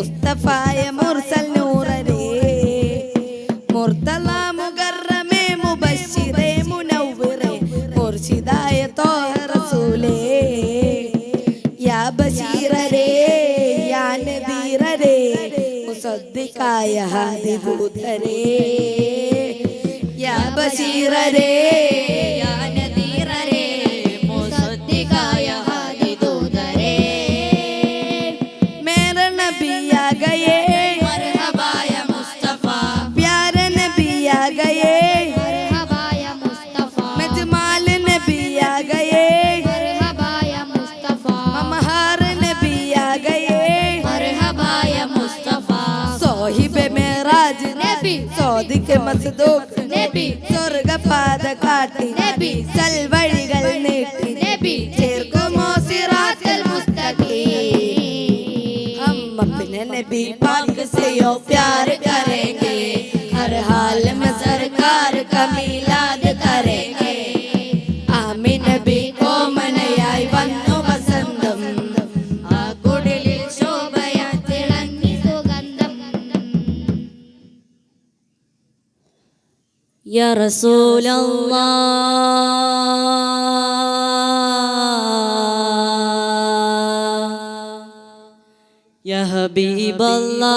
മുസ്തഫായ മുർസൽ നൂറരേ മുർത്തല മുഗറമേ മുബശ്ശിറേ മുനവ്വിറേ മുർഷിദായ തോഹ റസൂലേ. യാ ബശീറരേ യാ നദീറരേ മുസദ്ദിഖായ ഹാദി ദൂതരേ യാ ബശീറരേ മസുദോക്ക് നബി. സ്വർഗപാത കാട്ടി. നബി. സൽവഴികൾ നീട്ടി. നബി. ചേർക്കുമോ സിറാത്തൽ മുസ്തഖീ. ہم اپنے نبی پاک سے یو پیار کریں گے ہر حال میں سرکار کا میلا يا رسول الله. يا حبيب الله.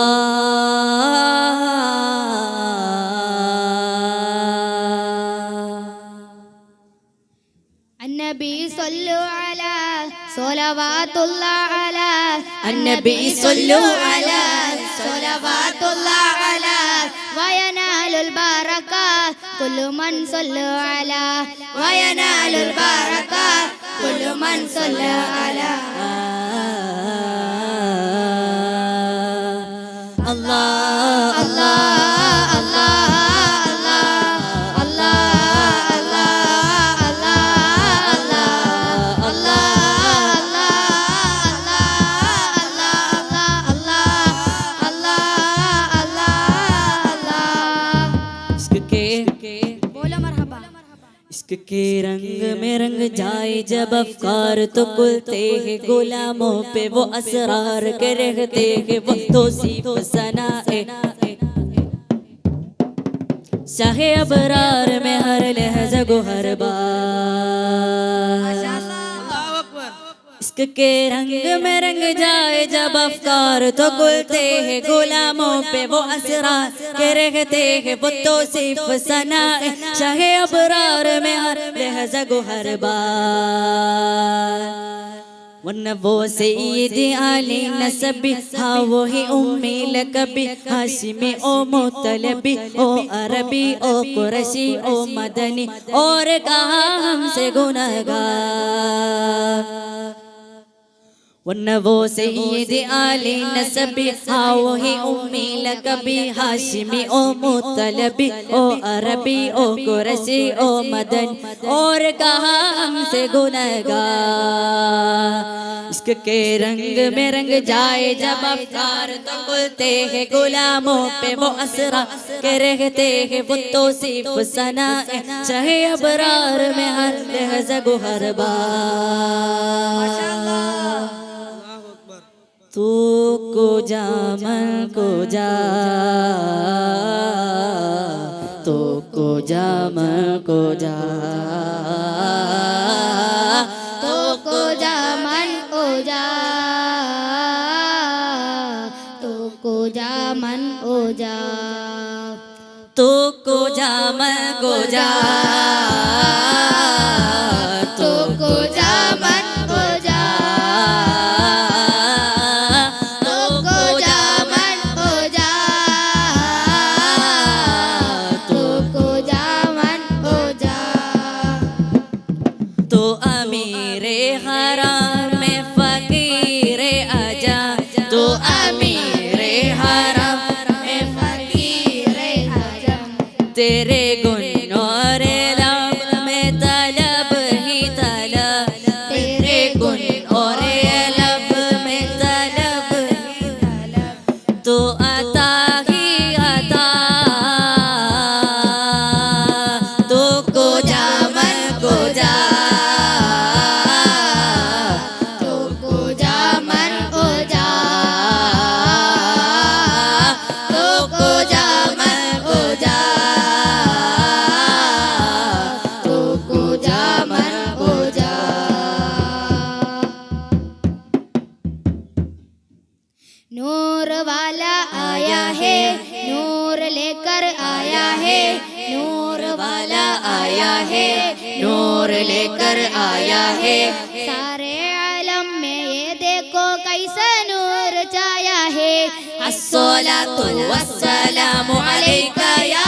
النبي صلوا على صلوات الله على النبي صلوا على صلوات الله على وينال البركة. كل من صلوا على وينال البركة. كل من صلى على. الله کے رنگ میں رنگ جائے جب افکار تو کلتے ہیں، غلاموں پہ وہ اسرار کے رہتے ہیں۔ وہ توصیف سنا شاہِ ابرار میں ہر لحظہ گو ہر بار۔ عشق کے رنگ میں رنگ جائے جب افکار تو گلتے ہیں غلاموں پہ وہ اثرات کے رہتے ہیں وہ تو صرف سنا شاہ ابرار میں ہر لحظہ گوہر بار ورنہ وہ سید علی نسبی ہاں وہی امی لکبی حاشمی او مطلبی، او عربی، او قرشی او مدنی، اور کہا ہم سے گناہ گناہگار ورنہ وہ سید آل نسب آوہی امی لکبی حاشمی او مطلبی او عربی او قرشی او مدن، اور کہا ہم سے گنگا عشق کے رنگ میں رنگ جائے جب افکار تو کلتے ہیں گلاموں پہ مؤثرہ، کہ رہتے ہیں وہ توصیف سنائے چاہے ابرار میں ہر لحظہ گہر بار۔ ماشاءاللہ۔ تو کو جا من کو جا تو کو جا من کو جا تو کو جا من کو جا تو کو جا من جا تو کو جا کو جا अमीरे हरा आया है नूर लेकर आया है सारे आलम में ये देखो कैसे नूर छाया है अस्सलातु वस्सलामु अलैका या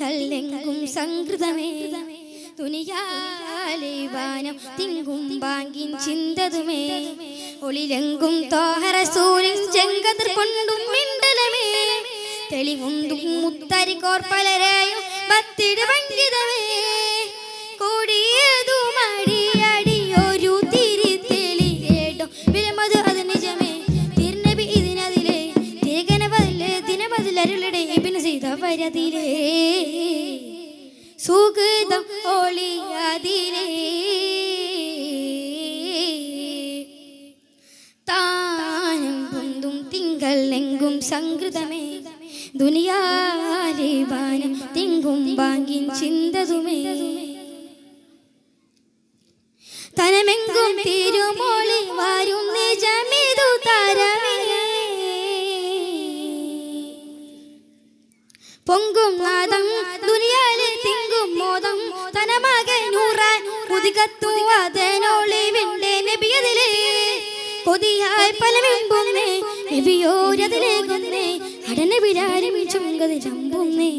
പൊന്തും സംഗൃതമേ എങ്കും സംകൃതമേ. തുനിയാലെ തിങ്കും ബാങ്കിൻ ചിന്തതുമേ. ഒളിലെങ്കും തോഹരസൂരിൻ ചെങ്കതിർ കൊണ്ടും മിണ്ടലമേ. തെളിവുണ്ടും മുത്തരി കോർപ്പലരെയും പത്തിട പങ്കിതമേ കൂടിയതു വരതിലേ സുഗതം ഒളിയതിലേ താനും പൊന്തും തിങ്കൾ എങ്കും സംകൃതമേ. ദുനിയാലെ വാനം തിങ്കും ബാങ്കിൻ ചിന്തതുമേ. തനമെങ്കും തിരുമോളി വാരും പൊങ്കും നാദം ദുനിയാലെ തിങ്കും മോദം. തനമകനൂറാൻ ഉദികത്തു അതനൊളിവിന്റെ നബിയതിലെ. കൊതിയായി പലമെമ്പുന്നേ നബിയോരതിലേക്കൊന്നേ അടനവിടാരും ചുങ്കത് ചമ്പുന്നേ.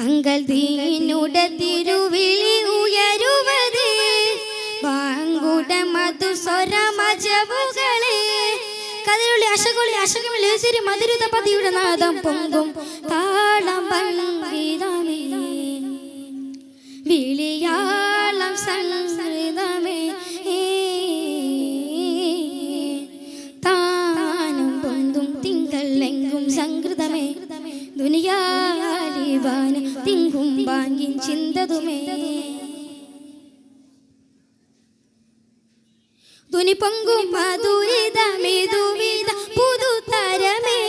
തങ്കൽ ദീനുട തിരുവിളി ഉയരുവത് വാങ്കുട മധു സിരി മധുരിത പതിയുടെ നാദം പൊങ്കും. താളം പങ്കിതമേ വിളിയാളം സംസ്കൃതമേ. താനും പൊന്തും തിങ്കൾ എങ്കും സംകൃതമേ ദുനിയാലിവാന് തിങ്കും വാങ്ങി ചിന്തതുമേ. ധ്വനി പൊങ്കും മധുരിതമേതുവിധ പുതുതരമേ.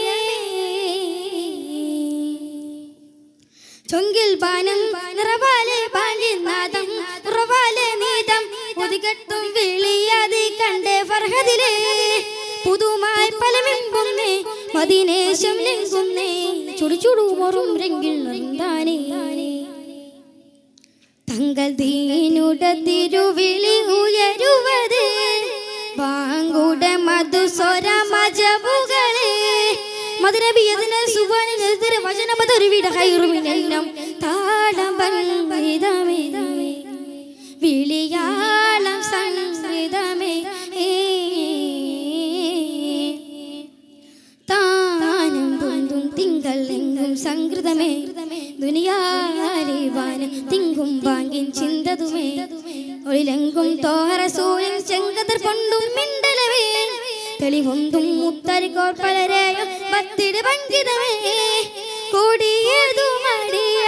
ചൊങ്കിൽ പാനം നിറവാലെ ബാല്യനാദം ഉറവാലെ നീതം ഒതുകെട്ടും വിളിയാതെ കണ്ടേ ഫർഹദിലേ. പുതുമായി പലമെമ്പുന്നേ മദിനേശം ലെങ്കുന്നേ ചുടുചുടുമൊറും രംഗിൽ നന്ദാനേ. തങ്ങൾ ദീനുട തിരുവിളി ഉയരുവതേ. മധുസ്വര മജബുകളെ മധുരബിയതിന് സുവനിനെതിരെ വചനമതൊരുവിട ഹൈറുമിനെല്ലാം താളം പങ്കിതമേ വിളിയാളം സംസ്കൃതമേ താനം പൊന്തും തിങ്കൾ എങ്കും സംകൃതമേ. ദുനിയാലെ തിങ്കും വാങ്ങിൻ ചിന്തതുമേ. ഒളിലെങ്കും തോഹര സൂര്യൻ ചെങ്കതിർ കൊണ്ടും മിണ്ടലവേ. തെളിവൊന്നും മുത്തരിക്കോർ പലരെയും പത്തിരി പങ്കിതമേ കൂടിയതുമടിയ